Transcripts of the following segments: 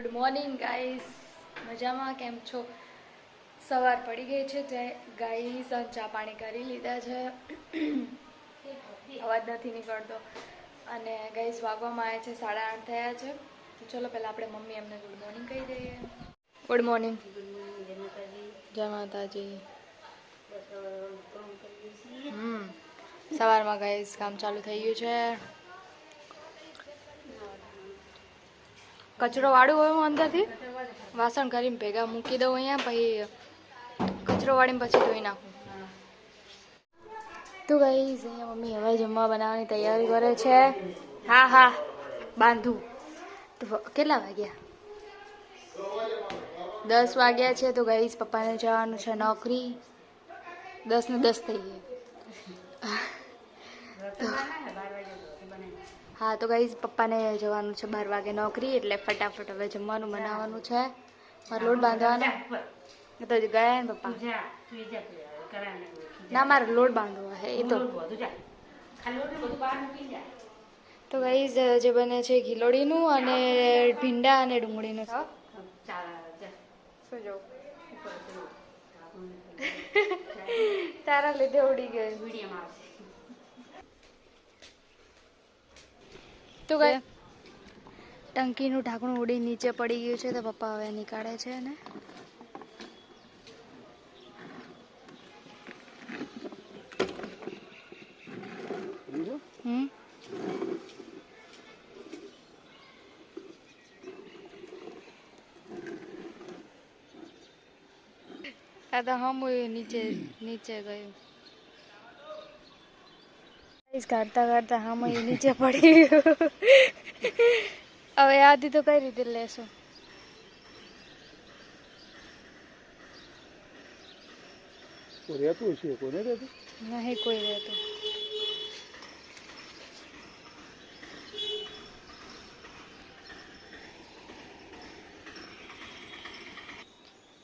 Good morning guys મજામાં? કેમ છો? સવાર પડી ગઈ છે તે ગાઈસ ચા પાણી કરી લીધા છે. અવાજ નથી નીકળતો. અને ગાઈસ વાગવામાં આવ્યા છે સાડા આઠ થયા છે. તો ચલો પહેલાં આપણે મમ્મી એમને ગુડ મોર્નિંગ કહી દઈએ. Good morning. જય માતાજી. હમ. સવારમાં ગાઈસ કામ ચાલુ થઈ ગયું છે. કચરો વાળું હોય હું અંદરથી. વાસણ કરીને ભેગા મૂકી દઉં અહીંયા પછી કચરો વાળીને પછી ધોઈ નાખું. તો ગઈ અહીંયા મમ્મી હવે જમવા બનાવવાની તૈયારી કરે છે. હા હા બાંધું. તો કેટલા વાગ્યા? દસ વાગ્યા છે તો ગઈશ પપ્પાને જવાનું છે નોકરી. દસ ને દસ થઈ ગયા હા તો ગાઈઝ પપ્પાને જવાનું છે બાર વાગે નોકરી એટલે ફટાફટ હવે જમવાનું બનાવવાનું છે. મારે લોટ બાંધવાનો. તો ગયા ને પપ્પા. ના મારે લોટ બાંધવો હે એ તો. તો ગાઈઝ જે. બને છે ઘીલોડીનું અને ભીંડા અને ડુંગળીનું શું જો તારા લીધે ઉડી ગઈ તો ગઈ ટંકીનું ઢાંકણું ઉડી નીચે પડી ગયું છે તો પપ્પા હવે નીકાળે છે ને હમ? આ તો હમ નીચે નીચે ગયું. કાઢતા કાઢતા હમ નીચે પડી ગયું. હવે આધી તો કઈ રીતે લેશું? રહેતું છે કોને રહેતું? નહીં કોઈ રહેતું.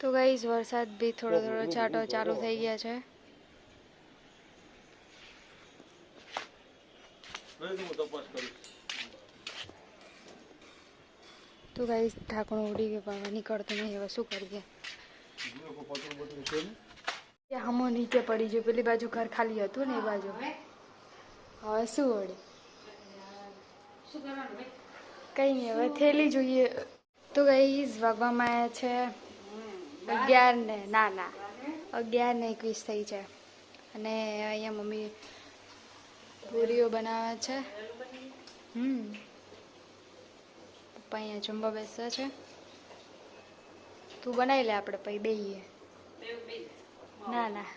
તો ગાઈસ વરસાદ બી થોડો થોડો છાંટો ચાલુ થઈ ગયા છે. તો ગાઈસ ઢાંકણું ઉડી ગયું પણ નીકળતું નહીં. હવે શું કરીએ? હમો નીચે પડી ગયો. પેલી બાજુ ઘર ખાલી હતું ને એ બાજુ. હવે? શું વળે? કઈ નહીં હવે થેલી જોઈએ. તો ગઈ વાગવામાં આવ્યા છે અગિયાર ને ના ના. અગિયાર ને એકવીસ થઈ છે. અને અહીંયા મમ્મી પૂરીઓ બનાવે છે. હમ. પપ્પા અહીંયા જમવા બેસે છે. તું બનાવી લે આપણે પછી બેહીએ. ના ના.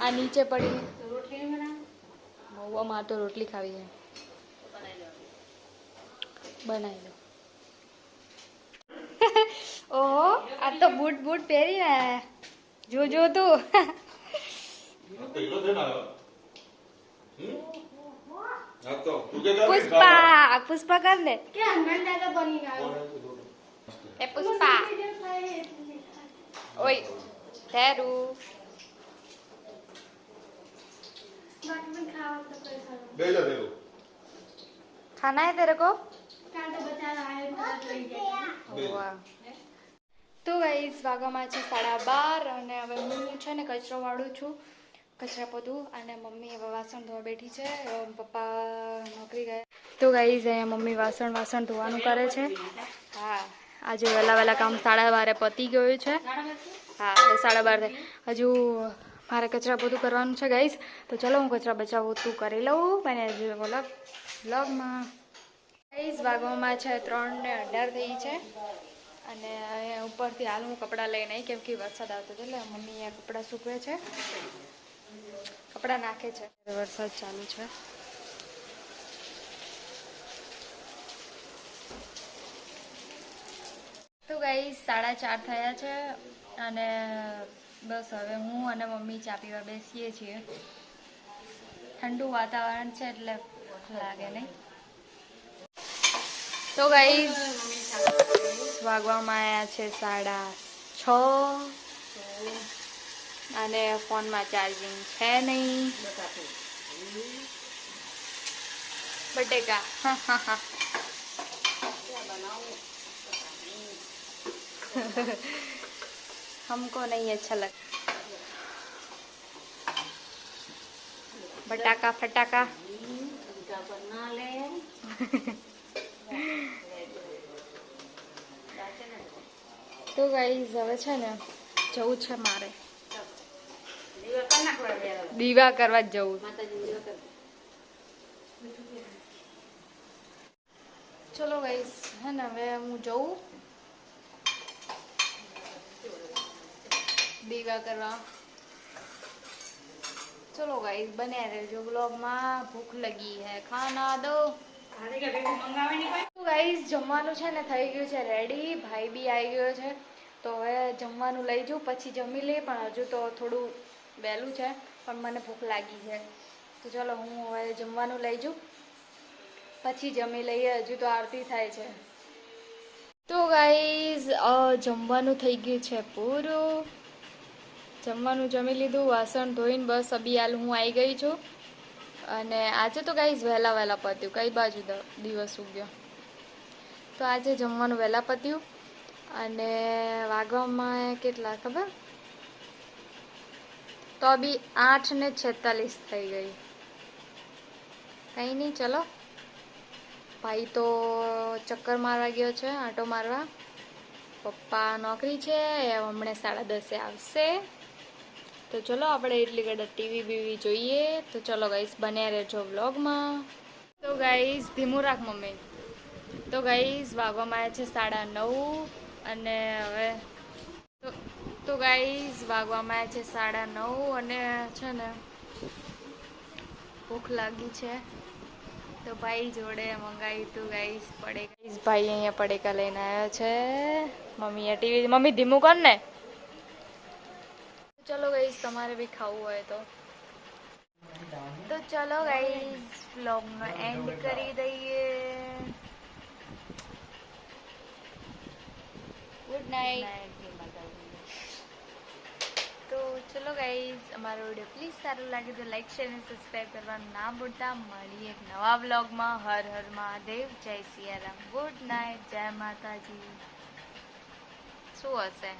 આ નીચે પડી. મહુવામાં તો રોટલી ખાવી છે. બનાવી લો. ઓહો, આ તો બૂટ બૂટ પહેરી રહ્યા જો જો તું. પુષ્પા પુષ્પા કર દે એ પુષ્પા ઓય તેરું खाना है तेरे को વાહ. તો ગાઈસ વાગવામાં છે સાડા બાર અને હવે હું છે ને કચરો વાળું છું કચરા પોતું અને મમ્મી હવે વાસણ ધોવા બેઠી છે. પપ્પા નોકરી ગયા. તો ગાઈઝ અહીંયા મમ્મી વાસણ વાસણ ધોવાનું કરે છે. હા, આજે વહેલા વહેલા કામ સાડા બારે પતી ગયું છે. હા સાડા બાર હજુ મારે કચરા પોતું કરવાનું છે ગાઈસ તો ચલો હું કચરા બચાવું તું કરી લઉં. મને વ્લોગ વ્લોગમાં ગાઈસ વાગવામાં છે ત્રણ ને અઢાર થઈ છે. અને ઉપરથી હાલ હું કપડાં લઈને આવી કેમ કે વરસાદ આવતો હતો એટલે મમ્મી અહીંયા કપડાં સૂકવે છે. કપડાં નાખે છે. વરસાદ ચાલુ છે. તો ગઈ સાડા ચાર થયા છે અને બસ હવે હું અને મમ્મી ચા પીવા બેસીએ છીએ. ઠંડુ વાતાવરણ છે એટલે લાગે નહીં. તો ગઈ વાગવામાં આવ્યા છે સાડા છ. अने फ़ोन में चार्जिंग है नहीं बर्थडे का हमको नहीं अच्छा लग फटाका फटाका बना ले तो गई जवे जव मारे દીવા કરવા જવું. ચલો ગાઈઝ હે ને હવે હું જઉં. દીવા કરવા. ચલો ગાઈઝ બન્યા રહેજો બ્લોગમાં ભૂખ લગી હે ખાના દો. ગાઈઝ જમવાનું છે ને થઈ ગયું છે રેડી ભાઈ બી આવી ગયો છે. તો હવે જમવાનું લઈ જઉં પછી જમી લઈએ પણ હજુ તો થોડું વહેલું છે, પણ મને ભૂખ લાગી છે. તો ચલો હું હવે જમવાનું લઈ જઉં. પછી જમી લઈએ, હજુ તો આરતી થાય છે. તો ગાઈઝ જમવાનું થઈ ગયું છે પૂરું. જમવાનું જમી લીધું, વાસણ ધોઈને બસ અભી હાલ હું આવી ગઈ છું. અને આજે તો ગાઈઝ વહેલા વહેલા પત્યું, કઈ બાજુ દિવસ ઉગ્યો? તો આજે જમવાનું વહેલા પત્યું. અને વાગવામાં કેટલા ખબર? તો બી આઠ ને છેતાલીસ થઈ ગઈ. કંઈ નહીં, ચલો. ભાઈ તો ચક્કર મારવા ગયો છે, આંટો મારવા. પપ્પા નોકરી છે, એ હમણાં સાડા દસે આવશે. તો ચલો, આપણે એટલી ઘડી ટીવી બીવી જોઈએ. તો ચલો ગાઈસ બન્યા રહેજો વ્લોગમાં. તો ગાઈસ ધીમું રાખ મમ્મી. તો ગાઈસ વાગવામાં આવ્યા છે સાડા નવ અને હવે તો ગાઈઝ વાગવામાં આવ્યા છે સાડા નવ અને છે ને ભૂખ લાગી છે. તો ભાઈ જોડે મંગાવ્યું હતું ગાઈઝ પડે ગાઈઝ ભાઈ અહીંયા પડેકા લઈને આવ્યા છે. મમ્મીએ ટીવી, મમ્મી ધીમું કર ને. ચલો ગાઈઝ તમારે બી ખાવું હોય તો. તો ચલો ગાઈઝ બ્લોગનો એન્ડ કરી દઈએ. ગુડ નાઇટ તો ચલો ગાઈઝ અમારો વીડિયો પ્લીઝ સારું લાગે તો લાઈક શેર અને સબસ્ક્રાઈબ કરવાનું ના ભૂલતા. મળીએ એક નવા બ્લોગમાં હર હર મહાદેવ, જય સિયારામ. ગુડ નાઇટ જય માતાજી. શું હશે?